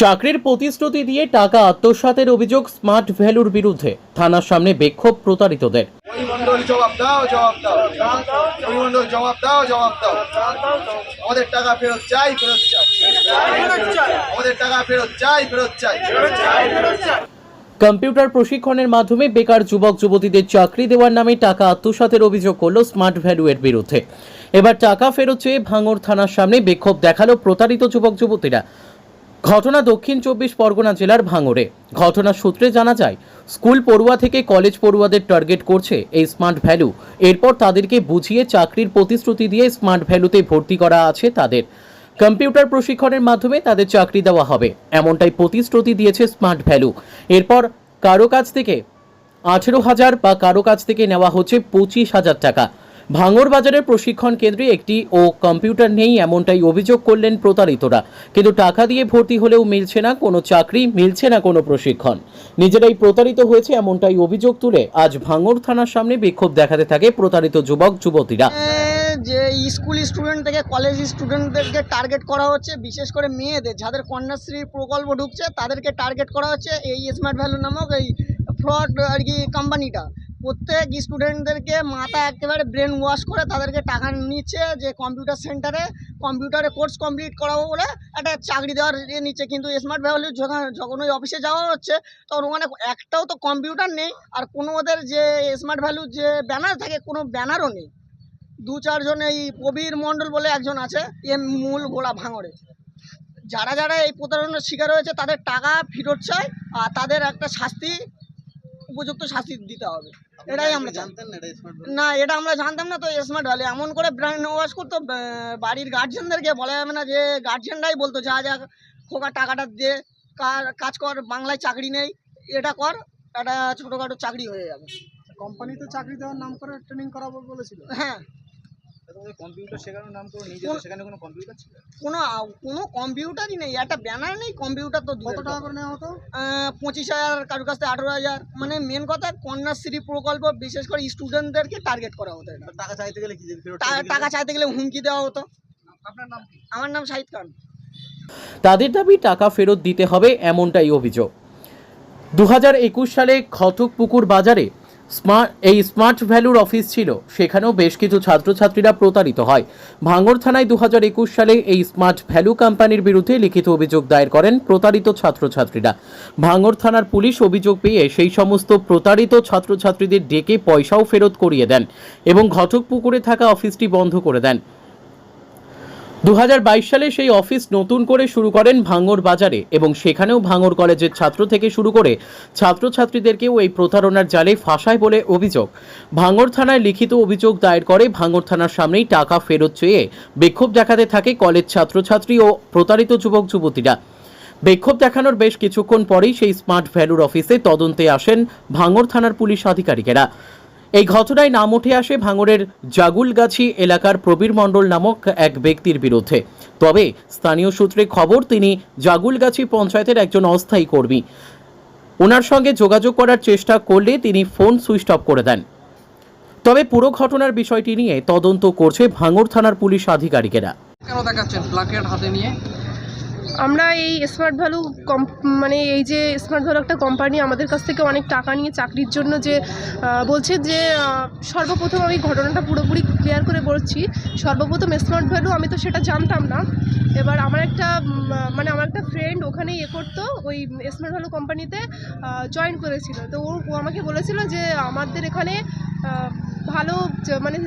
চাকরির প্রতিশ্রুতি দিয়ে টাকা আত্মসাতের অভিযোগ স্মার্ট ভ্যালুর বিরুদ্ধে। থানার সামনে বিক্ষোভ প্রতারিতদের। পরিমণ্ডল জবাব দাও জবাব দাও। পরিমণ্ডল জবাব দাও জবাব দাও। আমাদের টাকা ফেরত চাই ফেরত চাই। আমাদের টাকা ফেরত চাই ফেরত চাই। কম্পিউটার প্রশিক্ষণের মাধ্যমে বেকার যুবক যুবতীদের চাকরি দেওয়ার নামে টাকা আত্মসাতের অভিযোগ করল স্মার্ট ভ্যালু এর বিরুদ্ধে। এবার টাকা ফেরত চেয়ে ভাঙড় থানার সামনে বিক্ষোভ দেখাল প্রতারিত যুবক যুবতীরা। ঘটনা দক্ষিণ চব্বিশ পরগনা জেলার ভাঙড়ে। ঘটনার সূত্রে জানা যায়, স্কুল পড়ুয়া থেকে কলেজ পড়ুয়াদের টার্গেট করছে এই স্মার্ট ভ্যালু। এরপর তাদেরকে বুঝিয়ে চাকরির প্রতিশ্রুতি দিয়ে স্মার্ট ভ্যালুতে ভর্তি করা আছে তাদের। কম্পিউটার প্রশিক্ষণের মাধ্যমে তাদের চাকরি দেওয়া হবে। এমনটাই প্রতিশ্রুতি দিয়েছে স্মার্ট ভ্যালু। এরপর কারও কাছ থেকে আঠেরো হাজার বা কারও কাছ থেকে নেওয়া হচ্ছে পঁচিশ হাজার টাকা। ভাঙড় বাজারের প্রশিক্ষণ কেন্দ্রে একটি ও কম্পিউটার নেই এমনটাই অভিযোগ করলেন প্রতারিতরা। কিন্তু টাকা দিয়ে ভর্তি হলেও মিলছে না কোনো চাকরি, মিলছে না কোনো প্রশিক্ষণ। নিজেরাই প্রতারিত হয়েছে এমনটাই অভিযোগ তুলে আজ ভাঙড় থানার সামনে বিক্ষোভ দেখাতে থাকে প্রতারিত যুবক, যুবতীরা। যে স্কুল স্টুডেন্ট থেকে কলেজ স্টুডেন্টদেরকে টার্গেট করা হচ্ছে, বিশেষ করে মেয়েদের, যাদের কন্যাশ্রী প্রকল্প ঢুকছে, তাদেরকে টার্গেট করা হচ্ছে এই স্মার্ট ভ্যালু নামক এই ফ্রড আর কি কোম্পানিটা প্রত্যেক স্টুডেন্টদেরকে মাথা একেবারে ব্রেন ওয়াশ করে তাদেরকে টাকা নিচ্ছে যে কম্পিউটার সেন্টারে কম্পিউটারে কোর্স কমপ্লিট করাবো বলে একটা চাকরি দেওয়ার ইয়ে নিচ্ছে। কিন্তু স্মার্ট ভ্যালু যখন যখন ওই অফিসে যাওয়া হচ্ছে, তখন ওখানে একটাও তো কম্পিউটার নেই, আর কোনো ওদের যে স্মার্ট ভ্যালু যে ব্যানার থাকে, কোনো ব্যানারও নেই। দু চারজন এই প্রবীর মণ্ডল বলে একজন আছে, এ মূল গোড়া ভাঙড়ে। যারা যারা এই প্রতারণার শিকার হয়েছে, তাদের টাকা ফেরত চায় আর তাদের একটা শাস্তি, উপযুক্ত শাস্তি দিতে হবে। এটাই আমরা জানতাম না এটা আমরা জানতাম না তো স্মার্ট ভ্যালি এমন করে ব্র্যান্ড ওয়াশ করতো বাড়ির গার্জেনদেরকে বলা যাবে না যে গার্জেনরাই বলতো যা যা খোকা টাকাটা দিয়ে কাজ কর বাংলায় চাকরি নেই এটা কর একটা ছোটোখাটো চাকরি হয়ে যাবে। কোম্পানিতে চাকরি দেওয়ার নাম করে ট্রেনিং করাবো বলেছিল? হ্যাঁ। কম্পিউটার শেখানোর নাম করে নিয়ে যেত, সেখানে কোনো কম্পিউটার ছিল? কোনো কোনো কম্পিউটারই নেই একটা ব্যানার নেই কম্পিউটার তো কত টাকা করে নেওয়া হতো? পঁচিশ হাজার কারোর কাছ থেকে আঠেরো হাজার। মানে মেন কথা কন্যাশ্রী প্রকল্প বিশেষ করে স্টুডেন্টদেরকে টার্গেট করা হতো টাকা চাইতে গেলে কি টাকা চাইতে গেলে? হুমকি দেওয়া হতো। আপনার নাম আমার নাম শাহিদ খান। তাদের দাবি টাকা ফেরত দিতে হবে এমনটাই অভিযোগ। দু হাজার একুশ সালে খটকপুকুর বাজারে স্মার্ট, এই স্মার্ট ভ্যালুর অফিস ছিল। সেখানেও বেশ কিছু ছাত্রছাত্রীরা প্রতারিত হয়। ভাঙড় থানায় দু হাজার একুশ সালে এই স্মার্ট ভ্যালু কোম্পানির বিরুদ্ধে লিখিত অভিযোগ দায়ের করেন প্রতারিত ছাত্রছাত্রীরা। ভাঙড় থানার পুলিশ অভিযোগ পেয়ে সেই সমস্ত প্রতারিত ছাত্রছাত্রীদের ডেকে পয়সাও ফেরত করিয়ে দেন এবং ঘটক পুকুরে থাকা অফিসটি বন্ধ করে দেন। দু হাজার বাইশ সালে সেই অফিস নতুন করে শুরু করেন ভাঙড় বাজারে এবং সেখানেও ভাঙড় কলেজের ছাত্র থেকে শুরু করে ছাত্রছাত্রীদেরকেও এই প্রতারণার জালে ফাঁসায় বলে অভিযোগ। ভাঙড় থানায় লিখিত অভিযোগ দায়ের করে ভাঙড় থানার সামনেই টাকা ফেরত চেয়ে বিক্ষোভ দেখাতে থাকে কলেজ ছাত্রছাত্রী ও প্রতারিত যুবক যুবতীরা। বিক্ষোভ দেখানোর বেশ কিছুক্ষণ পরেই সেই স্মার্ট ভ্যালুর অফিসে তদন্তে আসেন ভাঙড় থানার পুলিশ আধিকারিকেরা। এই ঘটনায় নাম উঠে আসে ভাঙড়ের জাগুলগাছি এলাকার প্রবীর মণ্ডল নামক এক ব্যক্তির বিরুদ্ধে। তবে স্থানীয় সূত্রে খবর, তিনি জাগুলগাছি পঞ্চায়েতের একজন অস্থায়ী কর্মী। ওনার সঙ্গে যোগাযোগ করার চেষ্টা করলে তিনি ফোন সুইচ অফ করে দেন। তবে পুরো ঘটনার বিষয়টি নিয়ে তদন্ত করছে ভাঙড় থানার পুলিশ আধিকারিকেরা। কেন দেখাচ্ছেন? প্লাকেট হাতে নিয়ে? আমরা এই স্মার্ট ভ্যালু কম মানে এই যে স্মার্ট ভ্যালু একটা কোম্পানি আমাদের কাছ থেকে অনেক টাকা নিয়ে চাকরির জন্য যে বলছে যে সর্বপ্রথম আমি ঘটনাটা পুরোপুরি ক্লিয়ার করে বলছি। সর্বপ্রথম স্মার্ট ভ্যালু আমি তো সেটা জানতাম না। এবার আমার একটা মানে আমার একটা ফ্রেন্ড ওখানে ইয়ে করতো, ওই স্মার্ট ভ্যালু কোম্পানিতে জয়েন করেছিল। তো ও আমাকে বলেছিল যে, আমাদের এখানে ভালো মানে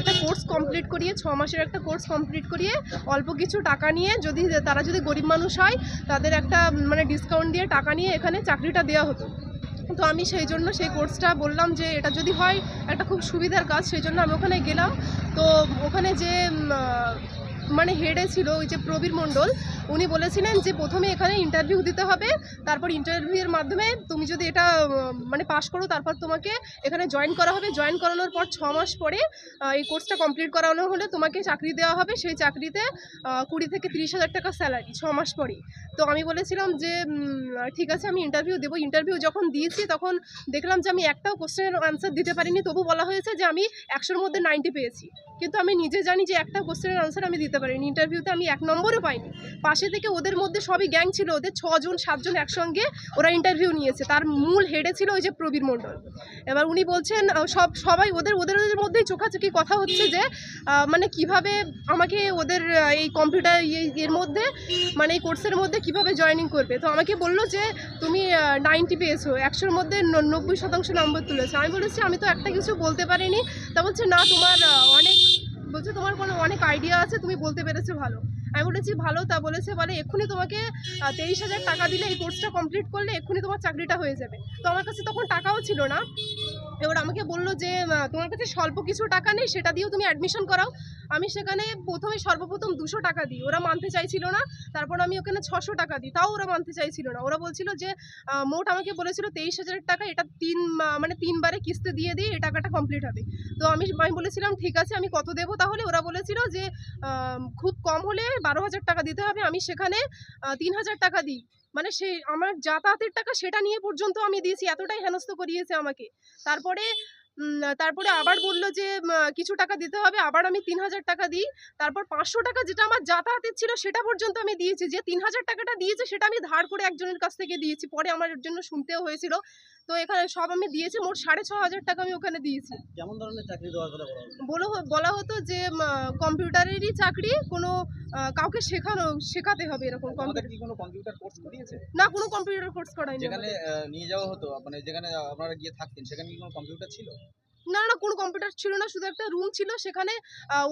একটা কোর্স কমপ্লিট করিয়ে, ছ মাসের একটা কোর্স কমপ্লিট করিয়ে, অল্প কিছু টাকা নিয়ে যদি তারা যদি গরিব মানুষ হয়, তাদের একটা মানে ডিসকাউন্ট দিয়ে টাকা নিয়ে এখানে চাকরিটা দেওয়া হতো। তো আমি সেই জন্য সেই কোর্সটা বললাম যে, এটা যদি হয়, একটা খুব সুবিধার কাজ, সেই জন্য আমি ওখানে গেলাম। তো ওখানে যে মানে হেডে ছিল ওই যে প্রবীর মণ্ডল, উনি বলেছিলেন যে প্রথমে এখানে ইন্টারভিউ দিতে হবে, তারপর ইন্টারভিউয়ের মাধ্যমে তুমি যদি এটা মানে পাশ করো, তারপর তোমাকে এখানে জয়েন করা হবে। জয়েন করানোর পর ছ মাস পরে এই কোর্সটা কমপ্লিট করানো হলে তোমাকে চাকরি দেওয়া হবে। সেই চাকরিতে কুড়ি থেকে তিরিশ হাজার টাকা স্যালারি ছ মাস পরে তো আমি বলেছিলাম যে ঠিক আছে, আমি ইন্টারভিউ দেবো। ইন্টারভিউ যখন দিয়েছি, তখন দেখলাম যে আমি একটাও কোশ্চেনের আনসার দিতে পারিনি। তবু বলা হয়েছে যে আমি একশোর মধ্যে নাইনটি পেয়েছি। কিন্তু আমি নিজে জানি যে একটা কোশ্চেনের আনসার আমি দিতে দিতে পারিনি। ইন্টারভিউতে আমি এক নম্বরও পাইনি। পাশে থেকে ওদের মধ্যে সবই গ্যাং ছিল। ওদের ছজন, সাতজন একসঙ্গে ওরা ইন্টারভিউ নিয়েছে। তার মূল হেডে ছিল ওই যে প্রবীর মণ্ডল। এবার উনি বলছেন সব, সবাই ওদের ওদের ওদের মধ্যেই চোখাচোখি কথা হচ্ছে যে মানে কীভাবে আমাকে ওদের এই কম্পিউটার এর মধ্যে মানে এই কোর্সের মধ্যে কীভাবে জয়েনিং করবে? তো আমাকে বলল যে, তুমি নাইনটি পেয়েছ। একশোর মধ্যে নব্বই শতাংশ নম্বর তুলেছো। আমি বলেছি, আমি তো একটা কিছু বলতে পারিনি। তা বলছে, না, তোমার অনেক বলছে, তোমার কোনো অনেক আইডিয়া আছে, তুমি বলতে পেরেছ ভালো। আমি বলেছি, ভালো। তা বলেছে বলে, এক্ষুনি তোমাকে তেইশ হাজার টাকা দিলে এই কোর্সটা কমপ্লিট করলে এক্ষুনি তোমার চাকরিটা হয়ে যাবে। তো আমার কাছে তখন টাকাও ছিল না। এবার আমাকে বলল যে তোমার কাছে স্বল্প কিছু টাকা নেই, সেটা দিয়েও তুমি অ্যাডমিশন করাও। আমি সেখানে প্রথমে সর্বপ্রথম দুশো টাকা দিই। ওরা মানতে চাইছিল না, তারপর আমি ওখানে ছশো টাকা দিই। তাও ওরা মানতে চাইছিল না। ওরা বলছিল যে মোট আমাকে বলেছিল তেইশ হাজার টাকা, এটা তিন মানে তিনবারে কিস্তি দিয়ে দিই, এই টাকাটা কমপ্লিট হবে। তো আমি আমি বলেছিলাম, ঠিক আছে, আমি কত দেবো? তাহলে ওরা বলেছিল যে খুব কম হলে বারো হাজার টাকা দিতে হবে। আমি সেখানে তিন হাজার টাকা দিই। মানে সেই আমার যাতায়াতের টাকা সেটা নিয়ে পর্যন্ত আমি দিয়েছি, এতটাই হেনস্থ করিয়েছে আমাকে। তারপরে তারপরে আবার বলল যে কিছু টাকা দিতে হবে আবার আমি তিন হাজার টাকা দিই। তারপর পাঁচশো টাকা যেটা আমার যাতায়াতের ছিল সেটা পর্যন্ত আমি দিয়েছি। যে তিন হাজার টাকাটা দিয়েছে সেটা আমি ধার করে একজনের কাছ থেকে দিয়েছি। পরে আমার জন্য শুনতেও হয়েছিল। তো এখানে সব আমি দিয়েছি মোট সাড়ে ছ হাজার টাকা আমি ওখানে দিয়েছি। কেমন ধরনের চাকরি দেওয়ার কথা বলা বলো হতো যে কম্পিউটারেরই চাকরি কোনো কাউকে শেখানো শেখাতে হবে এরকম কম্পিউটার কি কোনো কম্পিউটার কোর্স করিয়েছে? না কোনো কম্পিউটার কোর্স করাইনি যেখানে নিয়ে যাওয়া হতো মানে যেখানে আপনারা গিয়ে থাকতেন সেখানে কি কোনো কম্পিউটার ছিল? না না কোনো কম্পিউটার ছিল না শুধু একটা রুম ছিল সেখানে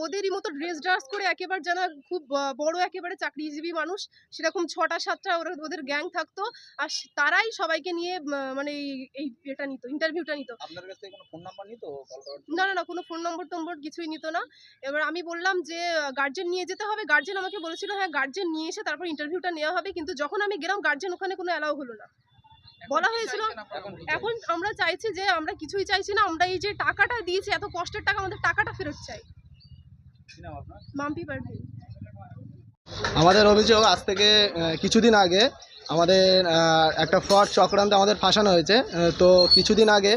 ওদেরই মতো ড্রেস ড্রাস করে একেবারে জানা খুব বড় একেবারে চাকরিজীবী মানুষ সেরকম ছটা সাতটা ওরা ওদের গ্যাং থাকতো আর তারাই সবাইকে নিয়ে মানে এই- এটা নিত ইন্টারভিউটা নিত? না না না কোনো ফোন নম্বর টম্বর কিছুই নিত না। এবার আমি বললাম যে গার্জেন নিয়ে যেতে হবে গার্জেন আমাকে বলেছিল হ্যাঁ গার্জেন নিয়ে এসে তারপর ইন্টারভিউটা নেওয়া হবে কিন্তু যখন আমি গেলাম গার্জেন ওখানে কোনো অ্যালাউ হলো না। বলা হয়েছিল এখন আমরা চাইছি যে আমরা কিছুই চাইছি না আমরা এই যে টাকাটা দিয়েছি এত কষ্টের টাকা আমাদের টাকাটা ফেরত চাই। মাম্পি পারভিন। আমাদের অভিযোগ আজ থেকে কিছুদিন আগে আমাদের আহ, একটা ফ্রড চক্রান্তে আমাদের ফাঁসানো হয়েছে। তো কিছুদিন আগে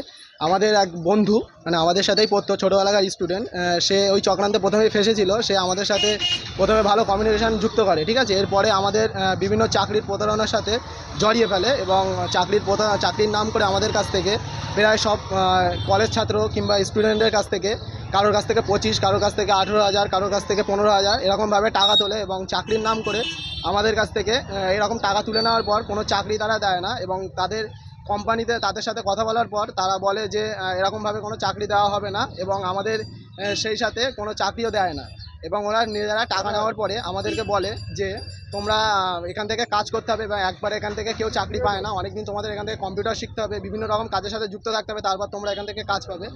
আমাদের এক বন্ধু মানে আমাদের সাথেই পড়তো, ছোটোবেলাকার স্টুডেন্ট সে ওই চক্রান্তে প্রথমেই ফেসেছিল, সে আমাদের সাথে প্রথমে ভালো কমিউনিকেশান যুক্ত করে, ঠিক আছে? এরপরে আমাদের বিভিন্ন চাকরির প্রতারণার সাথে জড়িয়ে ফেলে এবং চাকরির চাকরির নাম করে আমাদের কাছ থেকে প্রায় সব কলেজ ছাত্র কিংবা স্টুডেন্টদের কাছ থেকে, কারোর কাছ থেকে পঁচিশ, কারোর কাছ থেকে আঠেরো হাজার, কারোর কাছ থেকে পনেরো হাজার, এরকমভাবে টাকা তোলে এবং চাকরির নাম করে আমাদের কাছ থেকে এরকম টাকা তুলে নেওয়ার পর কোনো চাকরি তারা দেয় না এবং তাদের কোম্পানিতে তাদের সাথে কথা বলার পর তারা বলে যে এরকমভাবে কোনো চাকরি দেওয়া হবে না এবং আমাদের সেই সাথে কোনো চাকরিও দেয় না। এবং ওরা নিজেরা টাকা নেওয়ার পরে আমাদেরকে বলে যে, তোমরা এখান থেকে কাজ করতে হবে বা একবার এখান থেকে কেউ চাকরি পায় না। অনেকদিন তোমাদের এখান থেকে কম্পিউটার শিখতে হবে, বিভিন্ন রকম কাজের সাথে যুক্ত থাকতে হবে, তারপর তোমরা এখান থেকে কাজ পাবে।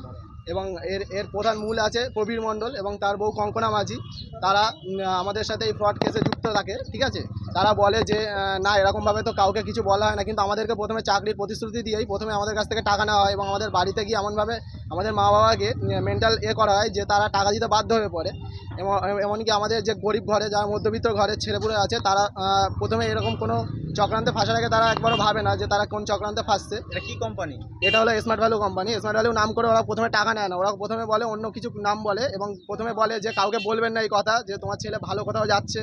এবং এর এর প্রধান মূল আছে প্রবীর মণ্ডল এবং তার বউ কঙ্কনা মাঝি। তারা আমাদের সাথে এই ফ্রড কেসে যুক্ত থাকে, ঠিক আছে? তারা বলে যে না এরকমভাবে তো কাউকে কিছু বলা হয় না কিন্তু আমাদেরকে প্রথমে চাকরির প্রতিশ্রুতি দিয়েই প্রথমে আমাদের কাছ থেকে টাকা নেওয়া হয় এবং আমাদের বাড়িতে গিয়ে এমনভাবে আমাদের মা বাবাকে মেন্টাল এ করা হয় যে তারা টাকা দিতে বাধ্য হয়ে পড়ে। এমনকি আমাদের যে গরিব ঘরে যারা মধ্যবিত্ত ঘরের ছেলেপুলে আছে তারা প্রথমে এরকম কোনো চক্রান্তে ফাঁসার আগে তারা একবারও ভাবে না যে তারা কোন চক্রান্তে ফাঁসছে। এটা কি কোম্পানি এটা হলো smart value company smart value নাম করে ওরা প্রথমে টাকা নেয় না। ওরা প্রথমে বলে অন্য কিছু নাম বলে এবং প্রথমে বলে যে কাউকে বলবেন না এই কথা যে তোমার ছেলে ভালো কোথাও যাচ্ছে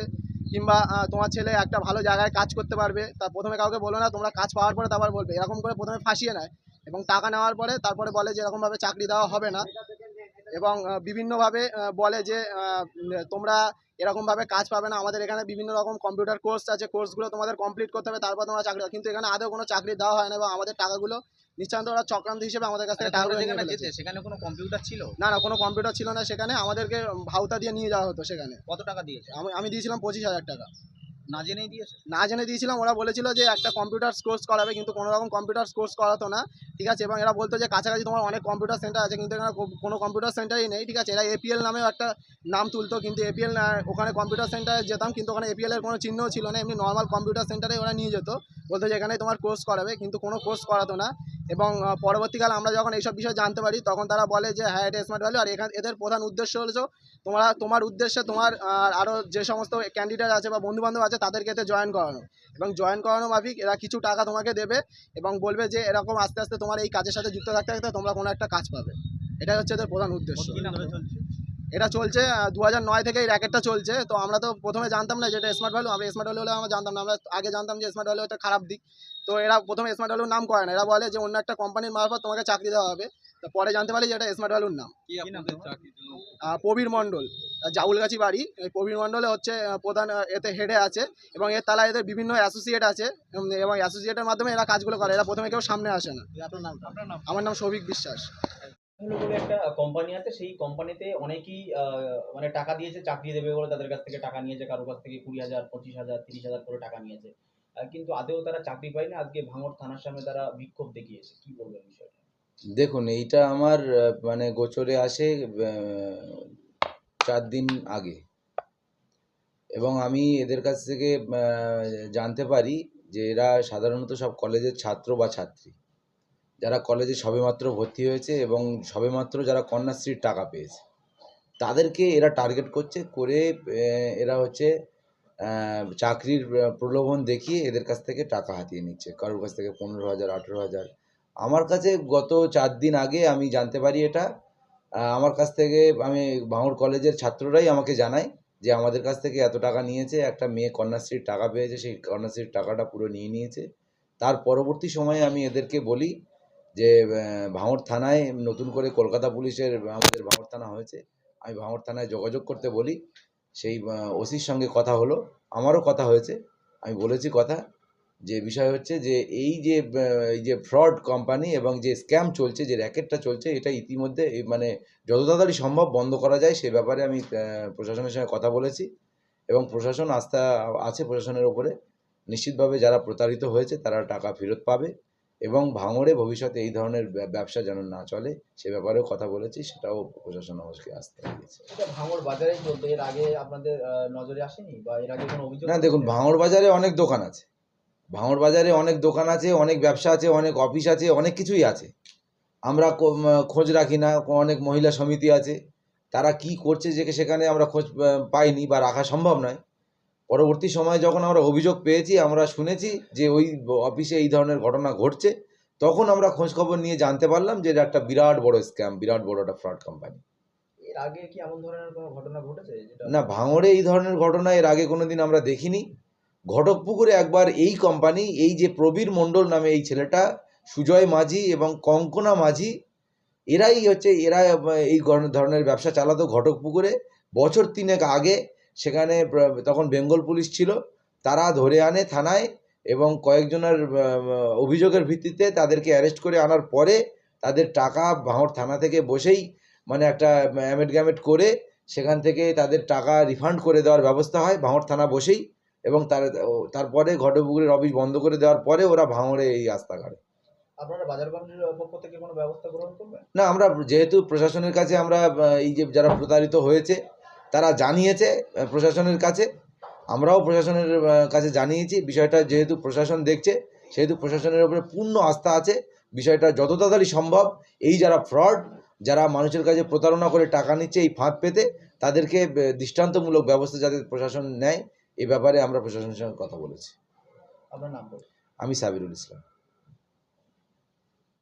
কিংবা তোমার ছেলে একটা ভালো জায়গায় কাজ করতে পারবে, তা প্রথমে কাউকে বলো না, তোমরা কাজ পাওয়ার পরে তারপর বলবে এরকম করে প্রথমে ফাঁসিয়ে নেয় এবং টাকা নেওয়ার পরে তারপরে বলে যে এরকমভাবে চাকরি দেওয়া হবে না এবং বিভিন্নভাবে বলে যে তোমরা এরকমভাবে কাজ পাবে না আমাদের এখানে বিভিন্ন রকম কম্পিউটার কোর্স আছে কোর্সগুলো তোমাদের কমপ্লিট করতে হবে, তারপর তোমরা চাকরি। কিন্তু এখানে আদৌ কোনো চাকরি দেওয়া হয় না এবং আমাদের টাকাগুলো নিশ্চয়ই ওরা চক্রান্ত হিসেবে আমাদের কাছ থেকে যেখানে যেতে সেখানে কোনো কম্পিউটার ছিল? না না কোনো কম্পিউটার ছিল না সেখানে। আমাদেরকে ভাউতা দিয়ে নিয়ে যাওয়া হতো সেখানে। কত টাকা দিয়েছে? আমি আমি দিয়েছিলাম পঁচিশ হাজার টাকা। না জেনেই দিয়েছে? না জেনে দিয়েছিলাম ওরা বলেছিল যে একটা কম্পিউটার কোর্স করাবে কিন্তু কোনো রকম কম্পিউটার কোর্স করাতো না ঠিক আছে? এবং এরা বলতো যে কাছাকাছি তোমার অনেক কম্পিউটার সেন্টার আছে কিন্তু এখানে কোনো কম্পিউটার সেন্টারই নেই ঠিক আছে? এরা এপিএল নামেও একটা নাম তুলতো কিন্তু এপিএল ওখানে কম্পিউটার সেন্টারে যেতাম কিন্তু ওখানে এপিএল এর কোনো চিহ্নও ছিল না এমনি নর্মাল কম্পিউটার সেন্টারে ওরা নিয়ে যেত। বলতো যে এখানে তোমার কোর্স করাবে কিন্তু কোনো কোর্স করাতো না। এবং পরবর্তীকালে আমরা যখন এইসব বিষয়ে জানতে পারি তখন তারা বলে যে হ্যাঁ এটা স্মার্ট ভ্যালু আর এখান এদের প্রধান উদ্দেশ্য হলো তোমরা তোমার উদ্দেশ্যে তোমার আরও যে সমস্ত ক্যান্ডিডেট আছে বা বন্ধুবান্ধব আছে তাদেরকে এতে জয়েন করানো। এবং জয়েন করানো মাফিক এরা কিছু টাকা তোমাকে দেবে এবং বলবে যে এরকম আস্তে আস্তে তোমার এই কাজের সাথে যুক্ত থাকতে থাকতে তোমরা কোনো একটা কাজ পাবে। এটাই হচ্ছে এদের প্রধান উদ্দেশ্য। এটা চলছে দু হাজার নয় থেকে এই র্যাকেটটা চলছে। তো আমরা তো প্রথমে জানতাম না যেটা স্মার্ট ভ্যালু আমরা স্মার্ট ভ্যালু হলে আমরা জানতাম না। আমরা আগে জানতাম যে স্মার্ট ভ্যালু একটা খারাপ দিক। তো এরা প্রথমে স্মার্ট ভ্যালুর নাম করে না। এরা বলে যে অন্য একটা কোম্পানির মারফত তোমাকে চাকরি দেওয়া হবে। তো পরে জানতে পারি যে এটা স্মার্ট ভ্যালুর নাম। প্রবীর মণ্ডল। জাউলগাছি বাড়ি। এই প্রবীর মণ্ডলে হচ্ছে প্রধান এতে হেডে আছে এবং এর তালায় এদের বিভিন্ন অ্যাসোসিয়েট আছে। এবং অ্যাসোসিয়েটের মাধ্যমে এরা কাজগুলো করে। এরা প্রথমে কেউ সামনে আসে না। আপনার নাম আপনার নাম আমার নাম সৌভিক বিশ্বাস। বলে একটা কোম্পানি আছে। সেই কোম্পানিতে অনেকেই আহ, মানে টাকা দিয়েছে চাকরি দেবে বলে তাদের কাছ থেকে টাকা নিয়েছে। কারোর কাছ থেকে কুড়ি হাজার পঁচিশ হাজার তিরিশ হাজার করে টাকা নিয়েছে। কিন্তু আদেও তারা চাকরি পায়নি। আজকে ভাঙড় থানার সামনে তারা বিক্ষোভ দেখিয়েছে। কি বলবেন বিষয়টা? দেখুন, এইটা আমার মানে গোচরে আসে চার দিন আগে। এবং আমি এদের কাছ থেকে জানতে পারি যে এরা সাধারণত সব কলেজের ছাত্র বা ছাত্রী। যারা কলেজে সবেমাত্র ভর্তি হয়েছে এবং সবেমাত্র যারা কন্যাশ্রীর টাকা পেয়েছে। তাদেরকে এরা টার্গেট করছে করে এরা হচ্ছে চাকরির প্রলোভন দেখিয়ে এদের কাছ থেকে টাকা হাতিয়ে নিচ্ছে। কারোর কাছ থেকে পনেরো হাজার, আঠেরো হাজার। আমার কাছে গত চার দিন আগে আমি জানতে পারি এটা। আমার কাছ থেকে, আমি ভাঙড় কলেজের ছাত্ররাই আমাকে জানায় যে আমাদের কাছ থেকে এত টাকা নিয়েছে, একটা মেয়ে কন্যাশ্রীর টাকা পেয়েছে, সেই কন্যাশ্রীর টাকাটা পুরো নিয়ে নিয়েছে। তার পরবর্তী সময়ে আমি এদেরকে বলি যে ভাঙড় থানায় নতুন করে কলকাতা পুলিশের, আমাদের ভাঙড় থানা হয়েছে, আমি ভাঙড় থানায় যোগাযোগ করতে বলি। সেই ওসির সঙ্গে কথা হলো। আমারও কথা হয়েছে। আমি বলেছি কথা। যে বিষয় হচ্ছে যে, এই যে এই যে ফ্রড কোম্পানি এবং যে স্ক্যাম চলছে, যে র্যাকেটটা চলছে, এটা ইতিমধ্যে মানে যত তাড়াতাড়ি সম্ভব বন্ধ করা যায়, সে ব্যাপারে আমি প্রশাসনের সঙ্গে কথা বলেছি এবং প্রশাসন আস্থা আছে প্রশাসনের ওপরে। নিশ্চিতভাবে যারা প্রতারিত হয়েছে, তারা টাকা ফেরত পাবে। এবং ভাঙড়ে ভবিষ্যতে এই ধরনের ব্যবসা যেন না চলে সে ব্যাপারেও কথা বলেছি সেটাও প্রশাসন আমাকে আসতে দিয়েছে ভাঙড় বাজারেই চলতো এর আগে আপনাদের নজরে আসেনি? বা এর আগে কোনো অভিযোগ না দেখুন ভাঙড় বাজারে অনেক দোকান আছে। ভাঙড় বাজারে অনেক দোকান আছে অনেক ব্যবসা আছে অনেক অফিস আছে অনেক কিছুই আছে। আমরা খোঁজ রাখি না অনেক মহিলা সমিতি আছে। তারা কি করছে যে সেখানে আমরা খোঁজ পাইনি বা রাখা সম্ভব নয়। পরবর্তী সময়ে যখন আমরা অভিযোগ পেয়েছি আমরা শুনেছি যে ওই অফিসে এই ধরনের ঘটনা ঘটছে তখন আমরা খোঁজখবর নিয়ে জানতে পারলাম যে এটা একটা বিরাট বড় স্ক্যাম বিরাট বড় একটা ফ্রড কোম্পানি এর আগে কি এমন ধরনের কোনো ঘটনা ঘটেছে না ভাঙড়ে এই ধরনের ঘটনা এর আগে কোনোদিন আমরা দেখিনি। ঘটকপুকুরে একবার এই কোম্পানি এই যে প্রবীর মণ্ডল নামে এই ছেলেটা সুজয় মাঝি এবং কঙ্কনা মাঝি এরাই হচ্ছে এরা এই ধরনের ব্যবসা চালাতো ঘটকপুকুরে। বছর তিনেক আগে সেখানে তখন বেঙ্গল পুলিশ ছিল। তারা ধরে আনে থানায় এবং কয়েকজনের অভিযোগের ভিত্তিতে তাদেরকে অ্যারেস্ট করে আনার পরে তাদের টাকা ভাঙড় থানা থেকে বসেই মানে একটা অ্যামেট গ্যামেট করে সেখান থেকে তাদের টাকা রিফান্ড করে দেওয়ার ব্যবস্থা হয় ভাঙড় থানা বসেই এবং তার তারপরে ঘটপুকুরের অফিস বন্ধ করে দেওয়ার পরে ওরা ভাঙড়ে এই আস্থা করে আপনারা বাজার পক্ষ থেকে কোনো ব্যবস্থা গ্রহণ করবেন? না আমরা যেহেতু প্রশাসনের কাছে আমরা এই যে যারা প্রতারিত হয়েছে তারা জানিয়েছে প্রশাসনের কাছে। আমরাও প্রশাসনের কাছে জানিয়েছি। বিষয়টা যেহেতু প্রশাসন দেখছে সেহেতু প্রশাসনের উপরে পূর্ণ আস্থা আছে। বিষয়টা যত তাড়াতাড়ি সম্ভব এই যারা ফ্রড যারা মানুষের কাছে প্রতারণা করে টাকা নিচ্ছে এই ফাঁদ পেতে তাদেরকে দৃষ্টান্তমূলক ব্যবস্থা যাতে প্রশাসন নেয় এ ব্যাপারে আমরা প্রশাসনের সঙ্গে কথা বলেছি। আমি সাবিরুল ইসলাম।